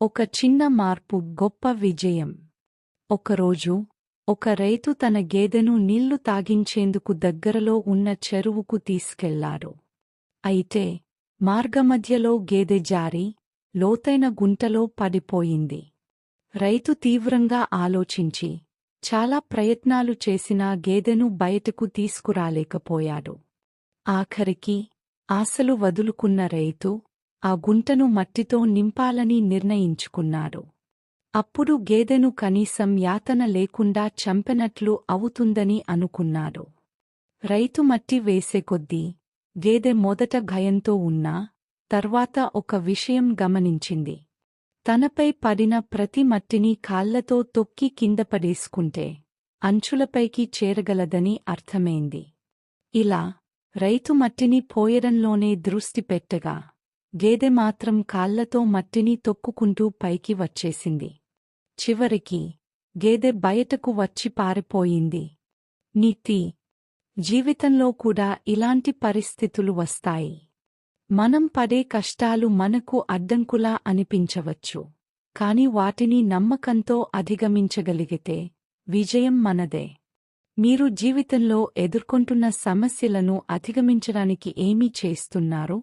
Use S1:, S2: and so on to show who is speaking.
S1: ఒక చిన్న మార్పు గొప్ప విజయం. ఒకరోజు ఒక రైతు తన గేదెను నీళ్ళు తాగించేందుకు దగ్గరలో ఉన్న చెరువుకు తీసుకెళ్ళాడు. అయితే మార్గమధ్యలో గేదె జారి లోతైన గుంటలో పడిపోయింది. రైతు తీవ్రంగా ఆలోచించి చాలా ప్రయత్నాలు చేసినా గేదెను బయటకు తీసుకురాలేకపోయాడు. ఆఖరికి ఆశలు వదులుకున్న రైతు ఆ గుంటను మట్టితో నింపాలని నిర్ణయించుకున్నారు అప్పుడు గేదెను కనీసం యాతన లేకుండా చంపెనట్లు అవుతుందని అనుకున్నారు రైతు మట్టి వేసే కొద్దీ గేదె మొదట భయంతో ఉన్నా తర్వాత ఒక విషయం గమనించింది. తనపై పడిన ప్రతి మట్టిని కాళ్ళతో తొక్కి కిందపడేసుకుంటే అంచులపైకి చేరగలదని అర్థమైంది. ఇలా రైతు మట్టిని పోయడంలోనే దృష్టి పెట్టగా గేదె మాత్రం కాళ్ళతో మట్టిని తొక్కుకుంటూ పైకి వచ్చేసింది. చివరికి గేదె బయటకు వచ్చి పారిపోయింది. నీతి జీవితంలో కూడా ఇలాంటి పరిస్థితులు వస్తాయి. మనం పడే కష్టాలు మనకు అడ్డంకులా అనిపించవచ్చు. కాని వాటిని నమ్మకంతో అధిగమించగలిగితే విజయం మనదే. మీరు జీవితంలో ఎదుర్కొంటున్న సమస్యలను అధిగమించడానికి ఏమీ చేస్తున్నారు?